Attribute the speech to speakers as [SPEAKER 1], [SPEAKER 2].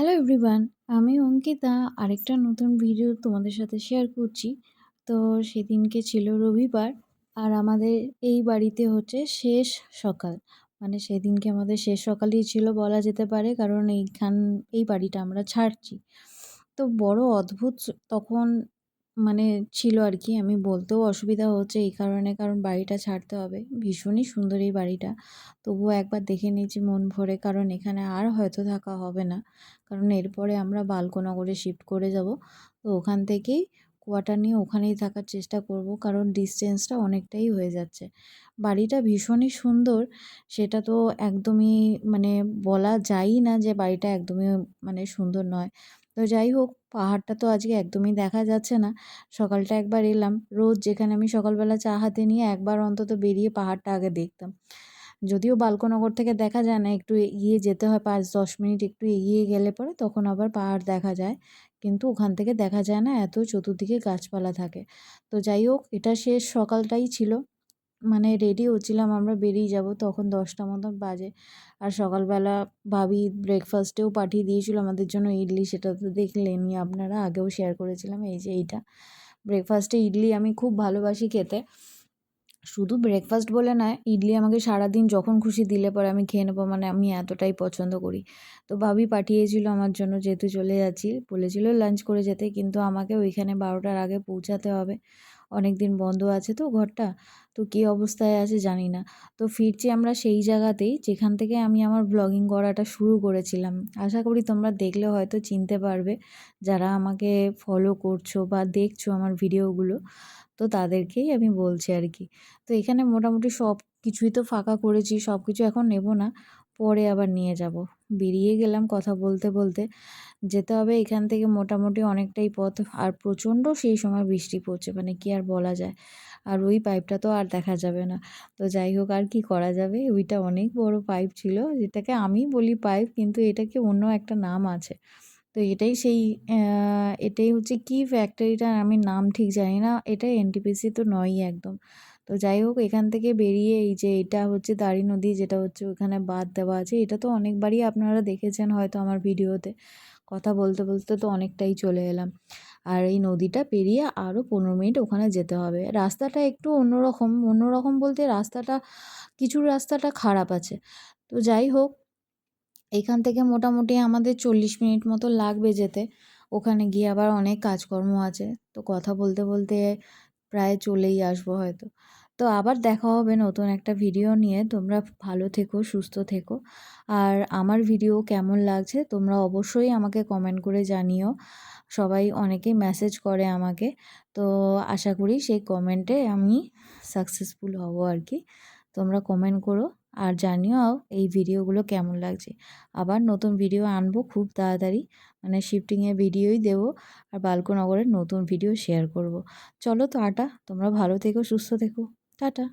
[SPEAKER 1] Hello everyone আমি অঙ্কিতা, আরেকটা নতুন ভিডিও তোমাদের সাথে শেয়ার করছি। তো সেদিনকে ছিল রবিবার, আর আমাদের এই বাড়িতে হচ্ছে শেষ সকাল। মানে সেদিনকে আমাদের শেষ সকালই ছিল বলা যেতে পারে, কারণ এইখান, এই বাড়িটা আমরা ছাড়ছি। তো বড় অদ্ভুত, তখন মানে ছিল আর কি। আমি বলতেও অসুবিধা হচ্ছে এই কারণে, কারণ বাড়িটা ছাড়তে হবে। ভীষণই সুন্দর এই বাড়িটা। তবুও একবার দেখে নিয়েছি মন ভরে, কারণ এখানে আর হয়তো থাকা হবে না। কারণ এরপরে আমরা বালকনগরে শিফট করে যাব। তো ওখান থেকেই কোয়ার্টার নিয়ে ওখানেই থাকার চেষ্টা করব, কারণ ডিস্টেন্সটা অনেকটাই হয়ে যাচ্ছে। বাড়িটা ভীষণই সুন্দর, সেটা তো একদমই মানে বলা যায়ই না যে বাড়িটা একদমই মানে সুন্দর নয়। তো যাই হোক, পাহাড়টা তো আজকে একদমই দেখা যাচ্ছে না। সকালটা একবার এলাম, রোজ যেখানে আমি সকালবেলা চা হাতে নিয়ে একবার অন্তত বেরিয়ে পাহাড়টা আগে দেখতাম। যদিও বালকনগর থেকে দেখা যায় না, একটু এগিয়ে যেতে হয়, পাঁচ দশ মিনিট একটু এগিয়ে গেলে পরে তখন আবার পাহাড় দেখা যায়। কিন্তু ওখান থেকে দেখা যায় না, এত চতুর্দিকে গাছপালা থাকে। তো যাই হোক, এটা শেষ সকালটাই ছিল। মানে রেডি হচ্ছিলাম আমরা বেরিয়ে যাব, তখন দশটা মতন বাজে। আর সকালবেলা ভাবি ব্রেকফাস্টেও পাঠিয়ে দিয়েছিল, আমাদের জন্য ইডলি, সেটা তো দেখলেনই আপনারা, আগেও শেয়ার করেছিলাম, এই যে এইটা। ব্রেকফাস্টে ইডলি আমি খুব ভালোবাসি খেতে। শুধু ব্রেকফাস্ট বলে নয়, ইডলি আমাকে সারাদিন যখন খুশি দিলে পরে আমি খেয়ে নেব মানে আমি এতটাই পছন্দ করি। তো ভাবি পাঠিয়েছিল আমার জন্য যেহেতু চলে যাচ্ছি, বলেছিল লাঞ্চ করে যেতে, কিন্তু আমাকে ওইখানে বারোটার আগে পৌঁছাতে হবে। অনেক দিন বন্ধ আছে তো ঘরটা। তো কী অবস্থায় আছে জানি না। তো ফিরছি আমরা সেই জায়গাতেই যেখান থেকে আমি আমার ব্লগিং করাটা শুরু করেছিলাম। আশা করি তোমরা দেখলে হয়তো চিনতে পারবে যারা আমাকে ফলো করছ বা দেখছ আমার ভিডিওগুলো। তো তাদেরকেই আমি বলছি আর কি। তো এখানে মোটামুটি সব কিছুই তো ফাঁকা করেছি সব কিছু এখন নেব না। পরে আবার নিয়ে যাব। বেরিয়ে গেলাম কথা বলতে বলতে। যেতে হবে এখান থেকে মোটামুটি অনেকটাই পথ। আর প্রচণ্ড সেই সময় বৃষ্টি পড়ছে মানে কি আর বলা যায়। আর ওই পাইপটা তো আর দেখা যাবে না। তো যাই হোক, আর কি করা যাবে? ওইটা অনেক বড় পাইপ ছিল। যেটাকে আমি বলি পাইপ কিন্তু এটাকে অন্য একটা নাম আছে। তো এটাই সেই এটাই হচ্ছে কি ফ্যাক্টরিটার আমি নাম ঠিক জানি না। এটা এনটিপিসি তো নয়ই একদম। তো যাই হোক, এখান থেকে বেরিয়ে এই যে এটা হচ্ছে দাড়ি নদী, যেটা হচ্ছে ওখানে বাদ দেওয়া আছে। এটা তো অনেকবারই আপনারা দেখেছেন হয়তো আমার ভিডিওতে। কথা বলতে বলতে তো অনেকটাই চলে এলাম। আর এই নদীটা পেরিয়ে আরও পনেরো মিনিট ওখানে যেতে হবে। রাস্তাটা একটু অন্যরকম। অন্যরকম বলতে রাস্তাটা, কিছু রাস্তাটা খারাপ আছে। তো যাই হোক, এখান থেকে মোটামুটি আমাদের চল্লিশ মিনিট মতো লাগবে যেতে। ওখানে গিয়ে আবার অনেক কাজকর্ম আছে। তো কথা বলতে বলতে প্রায় চলেই আসব হয়তো। তো আবার দেখা হবে নতুন একটা ভিডিও নিয়ে। তোমরা ভালো থেকো, সুস্থ থেকো। আর আমার ভিডিও কেমন লাগছে তোমরা অবশ্যই আমাকে কমেন্ট করে জানিও। সবাই অনেকেই মেসেজ করে আমাকে। তো আশা করি সেই কমেন্টে আমি সাকসেসফুল হব আর কি। তোমরা কমেন্ট করো আর জানিও এই ভিডিওগুলো কেমন লাগছে। আবার নতুন ভিডিও আনব খুব তাড়াতাড়ি। মানে শিফটিংয়ের ভিডিওই দেবো আর বালকনগরের নতুন ভিডিও শেয়ার করব। চলো তো আটা তোমরা ভালো থেকো, সুস্থ থেকো। টাটা